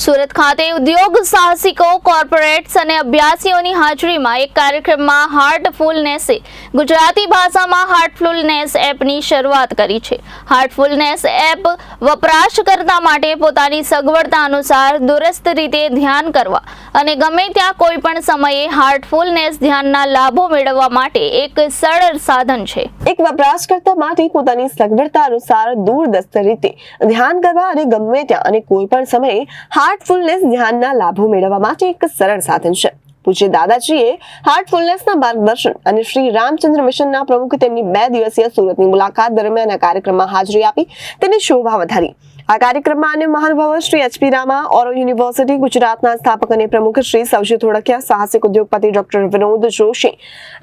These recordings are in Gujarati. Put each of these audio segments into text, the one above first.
સુરત ખાતે ઉદ્યોગ સાહસિકો કોર્પોરેટ્સ અને અભ્યાસીઓની હાજરીમાં એક કાર્યક્રમમાં હાર્ટફુલનેસે ગુજરાતી ભાષામાં હાર્ટફુલનેસ એપની શરૂઆત કરી છે. હાર્ટફુલનેસ એપ વપરાશકર્તા માટે પોતાની સગવડતા અનુસાર દુરસ્ત રીતે ધ્યાન કરવા અને ગમે ત્યાં કોઈ પણ સમયે હાર્ટફુલનેસ ધ્યાનના લાભો મેળવવા માટે એક સરળ સાધન છે. એક વપરાશકર્તા માટે પોતાની સગવડતા અનુસાર દૂરદસ્ત રીતે ધ્યાન કરવા અને ગમે ત્યાં અને કોઈ પણ સમયે હાર્ટફુલનેસ ધ્યાનના લાભો મેળવવા માટે એક સરળ સાધન છે. પૂજ્ય દાદાજીએ હાર્ટફુલનેસના માર્ગદર્શન અને શ્રી રામચંદ્ર મિશનના પ્રમુખ તેમની બે દિવસીય સુરતની મુલાકાત દરમિયાન આ કાર્યક્રમમાં હાજરી આપી. તેની શોભા વધારી. આ કાર્યક્રમમાં અન્ય મહાનુભાવો શ્રી એચપી રામા, ઓરો યુનિવર્સિટી, ગુજરાતના સ્થાપક અને પ્રમુખ શ્રી સવજી ધોળકિયા સાહસિક ઉદ્યોગપતિ ડોક્ટર વિનોદ જોશી,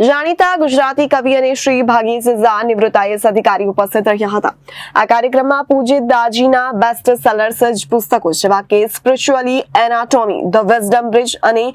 જાણીતા ગુજરાતી કવિ અને શ્રી ભાગીસ ઝા નિવૃત્ત આઈએસ અધિકારી ઉપસ્થિત રહ્યા હતા. આ કાર્યક્રમમાં પૂજિત દાજીના બેસ્ટ સેલર્સ જ પુસ્તકો જેવા કે Spiritually Anatomy the wisdom bridge અને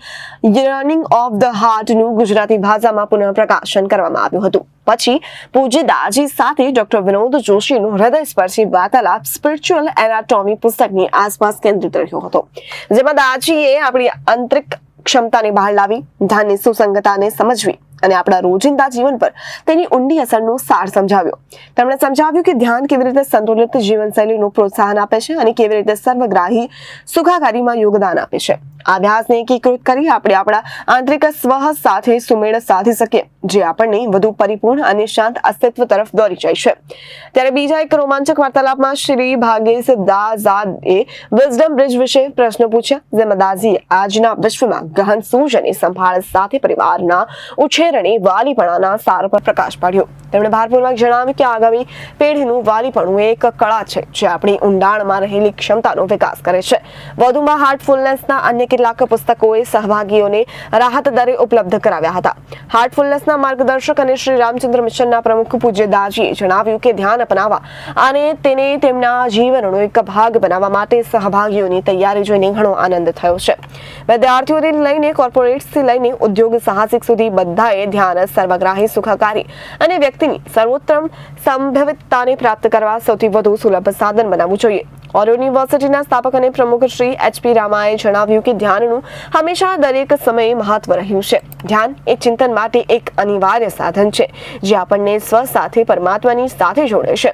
યર્નિંગ ઓફ ધ હાર્ટનું ગુજરાતી ભાષામાં પુનઃ પ્રકાશન કરવામાં આવ્યું હતું. પછી પૂજ્ય દાજી સાથે ડોક્ટર વિનોદ જોશીનો હૃદયસ્પર્શી વાર્તાલાપ સ્પિરિચ્યુઅલ એનાટોમી પુસ્તકની આસપાસ કેન્દ્રિત રહ્યો હતો. જેમાં દાજીએ આપણી આંતરિક ક્ષમતાને બહાર લાવી ધ્યાનની સુસંગતાને સમજવી. અને આપણા રોજિંદા જીવન પર તેની ઊંડી અસરનો સાર સમજાવ્યો. તેમણે સમજાવ્યું કે ધ્યાન કેવી રીતે સંતુલિત જીવનશૈલીનું પ્રોત્સાહન આપે છે અને કેવી રીતે સર્વગ્રાહી સુખાકારીમાં યોગદાન આપે છે. આ અભ્યાસને એકીકૃત કરી આપણે આપણા આંતરિક સ્વ સાથે સુમેળ સાધી શકીએ, જે આપણને વધુ પરિપૂર્ણ અને શાંત અસ્તિત્વ તરફ દોરી જાય છે. ત્યારે બીજા એક રોમાંચક વાર્તાલાપમાં શ્રી ભાગેશ દાઝાદે વિઝડમ બ્રિજ વિશે પ્રશ્ન પૂછ્યા, જેમાં દાઝીએ આજના વિશ્વમાં ગહન સૂઝ અને સંભાળ સાથે પરિવારના ઉછેર અને વાલીપણાના સાર પર પ્રકાશ પાડ્યો. તેમણે ભારપૂર્વક જણાવ્યું કે આગામી પેઢીનું વાલીપણું એક કળા છે, જે આપણી ઊંડાણમાં રહેલી ક્ષમતાનો વિકાસ કરે છે. વધુમાં હાર્ટફુલનેસના અન્ય કેટલાક પુસ્તકોએ સહભાગીઓને રાહત દરે ઉપલબ્ધ કરાવ્યા હતા. હાર્ટફુલનેસના માર્ગદર્શક અને શ્રી રામચંદ્ર મિશનના પ્રમુખ પૂજ્ય દાજીએ જણાવ્યું કે ધ્યાન અપનાવવા અને તેને તેમના જીવનનો એક ભાગ બનાવવા માટે સહભાગીઓની તૈયારી જોઈને ઘણો આનંદ થયો છે. વિદ્યાર્થીઓથી લઈને, કોર્પોરેટ્સથી લઈને ઉદ્યોગ સાહસિક સુધી બધાએ ધ્યાન સર્વગ્રાહી, સુખાકારી અને વ્યક્તિની સર્વોત્તમ સંભવિતતાને પ્રાપ્ત કરવા સૌથી વધુ સુલભ સાધન બનાવવું જોઈએ. ઓર યુનિવર્સિટીના સ્થાપક અને પ્રમુખ શ્રી એચપી રામાએ જણાવ્યું કે ધ્યાનનું હંમેશા દરેક સમયે મહત્વ રહ્યું છે. ધ્યાન એ ચિંતન માટે એક અનિવાર્ય સાધન છે, જે આપણને સ્વ સાથે પરમાત્માની સાથે જોડે છે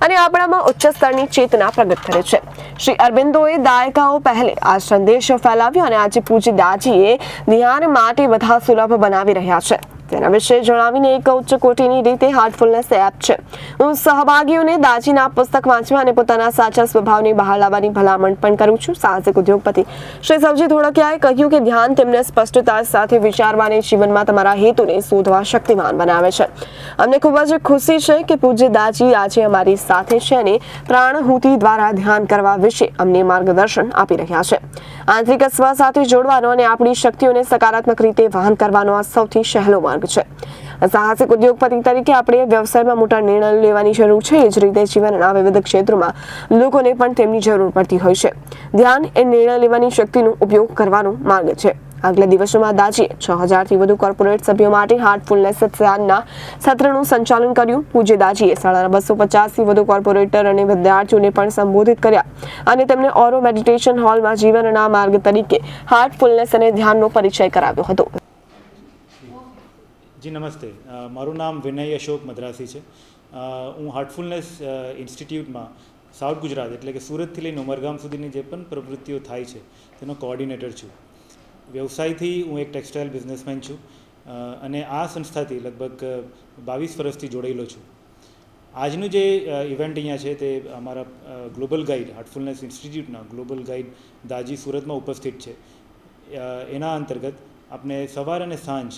અને આપણામાં ઉચ્ચ સ્તરની ચેતના પ્રગટ કરે છે. શ્રી અરવિંદોએ દાયકાઓ પહેલે આ સંદેશ ફેલાવ્યો અને આજે પૂજ્ય દાજીએ ધ્યાન માટે બધા સુલભ બનાવી રહ્યા છે. તેના વિશે જણાવીને એક ઉચ્ચ કોટીની રીતે હાર્ટફુલનેસ એપ છે. હું સહભાગીઓને દાજીના પુસ્તક વાંચવા અને પોતાના સાચા સ્વભાવને બહાર લાવવાની ભલામણ પણ કરું છું, સાહસિક ઉદ્યોગપતિ શ્રી સવજી ધોળકિયાએ કહ્યું કે ધ્યાન તેમને સ્પષ્ટતા સાથે વિચારવાને જીવનમાં તમારા હેતુને શોધવા શક્તિમાન બનાવે છે. અમને ખૂબ જ ખુશી છે કે પૂજ્ય દાજી આજે અમારી સાથે છે અને પ્રાણહુતિ દ્વારા ધ્યાન કરવા વિશે અમને માર્ગદર્શન આપી રહ્યા છે. આંતરિક સ્વ સાથે જોડવાનો અને આપણી શક્તિઓને સકારાત્મક રીતે વહન કરવાનો આ સૌથી સહેલો માર્ગ છે. સાહસિક ઉદ્યોગપતિ તરીકે આપણે વ્યવસાયમાં મોટા નિર્ણય લેવાની જરૂર છે. એ જ રીતે જીવનના વિવિધ ક્ષેત્રોમાં લોકોને પણ તેમની જરૂર પડતી હોય છે. ધ્યાન એ નિર્ણય લેવાની શક્તિનો ઉપયોગ કરવાનો માર્ગ છે. આગલા દિવસોમાં દાજીએ છ હજારથી વધુ કોર્પોરેટ સભ્યો માટે હાર્ટફુલનેસ સત્સંગના સત્રનું સંચાલન કર્યું. પૂજ્ય દાજીએ સાડા બસો પચાસથી વધુ કોર્પોરેટર અને વિદ્યાર્થીઓને પણ સંબોધિત કર્યા અને તેમને ઓરો મેડિટેશન હોલમાં જીવનના માર્ગ તરીકે હાર્ટફુલનેસ અને ધ્યાનનો પરિચય કરાવ્યો હતો. જી, નમસ્તે. મારું નામ વિનય અશોક મદ્રાસી છે. હું હાર્ટફુલનેસ ઇન્સ્ટિટ્યૂટમાં સાઉથ ગુજરાત, એટલે કે સુરતથી લઈને ઉમરગામ સુધીની જે પણ પ્રવૃત્તિઓ થાય છે, તેનો કોઓર્ડિનેટર છું. વ્યવસાયથી હું એક ટેક્સટાઇલ બિઝનેસમેન છું. અને આ સંસ્થાથી લગભગ બાવીસ વર્ષથી જોડાયેલો છું. આજનું જે ઇવેન્ટ અહીંયા છે તે અમારા ગ્લોબલ ગાઈડ હાર્ટફુલનેસ ઇન્સ્ટિટ્યૂટના ગ્લોબલ ગાઈડ દાજી સુરતમાં ઉપસ્થિત છે. એના અંતર્ગત આપણે સવાર અને સાંજ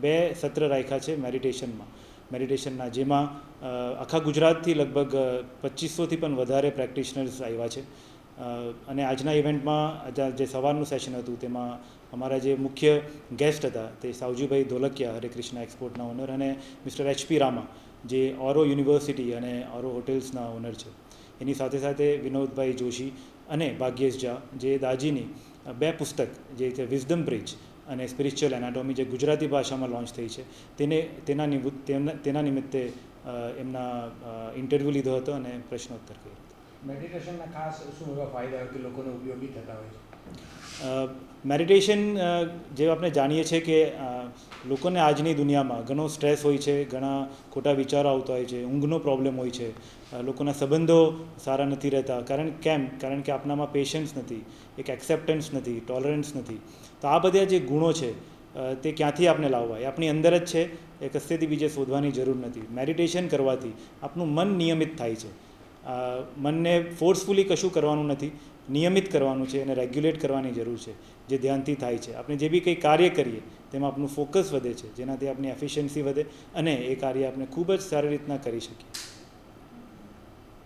બે સત્ર રાખ્યા છે મેડિટેશનમાં. મેડિટેશનના જેમાં આખા ગુજરાતથી લગભગ પચીસોથી પણ વધારે પ્રેક્ટિશનર્સ આવ્યા છે. અને આજના ઇવેન્ટમાં જે સવારનું સેશન હતું, તેમાં અમારા જે મુખ્ય ગેસ્ટ હતા, તે સાવજીભાઈ ધોલકિયા, હરે કૃષ્ણ એક્સપોર્ટના ઓનર, અને મિસ્ટર એચપી રામા, જે ઓરો યુનિવર્સિટી અને ઓરો હોટેલ્સના ઓનર છે. એની સાથે સાથે વિનોદભાઈ જોશી અને ભાગ્યેશ ઝા, જે દાજીની બે પુસ્તક જે છે વિઝડમ બ્રિજ અને સ્પિરિચ્યુઅલ એનાટોમી જે ગુજરાતી ભાષામાં લોન્ચ થઈ છે, તેને, તેના નિમિત્ત તેના નિમિત્તે એમના ઇન્ટરવ્યૂ લીધો હતો અને પ્રશ્નોત્તર કર્યો. મેડિટેશનના ખાસ શું એવા ફાયદા કે લોકોને ઉપયોગી થતા હોય છે? મેડિટેશન જે આપણે જાણીએ છીએ કે લોકોને આજની દુનિયામાં ઘણો સ્ટ્રેસ હોય છે, ઘણા ખોટા વિચારો આવતા હોય છે, ઊંઘનો પ્રોબ્લેમ હોય છે લોકોના સંબંધો સારા નથી રહેતા. કારણ કેમ? કારણ કે આપણામાં પેશન્સ નથી, એક એક્સેપ્ટન્સ નથી ટોલરન્સ નથી. તો આ બધા જે ગુણો છે તે ક્યાંથી આપણે લાવવા એ આપણી અંદર જ છે એ કશેથી બીજે શોધવાની જરૂર નથી. મેડિટેશન કરવાથી આપણું મન નિયમિત થાય છે. મનને ફોર્સફુલી કશું કરવાનું નથી, નિયમિત કરવાનું છે અને રેગ્યુલેટ કરવાની જરૂર છે, જે ધ્યાનથી થાય છે. આપણે જે બી કંઈ કાર્ય કરીએ, તેમાં આપણું ફોકસ વધે છે, જેનાથી આપણી એફિશિયન્સી વધે અને એ કાર્ય આપણે ખૂબ જ સારી રીતના કરી શકીએ